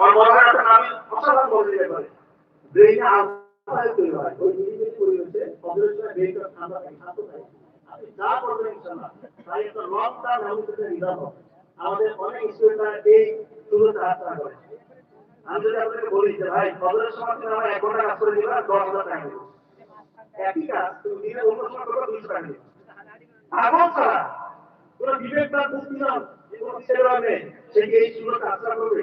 আমার তৈরি হয় আমাদের অনেক স্টুডেন্টরা এই সুযোগটা হাতছাড়া করে। আমি যদি আপনাকে বলি যে, ভাই ফজরের সময় আমার এক ঘণ্টা কাজ করে দিবা, দশ হাজার টাকা দেবো। একই কাজ, তুমি দিনে অন্য সময় করবে, দুইশো টাকা আগত ছাড়া কোনো বিবেক তার বুদ্ধি না যে কোনো নেই। সে কি এই সুযোগটা হাতছাড়া করবে?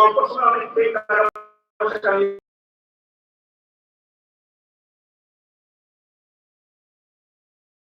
অল্প সময় অনেক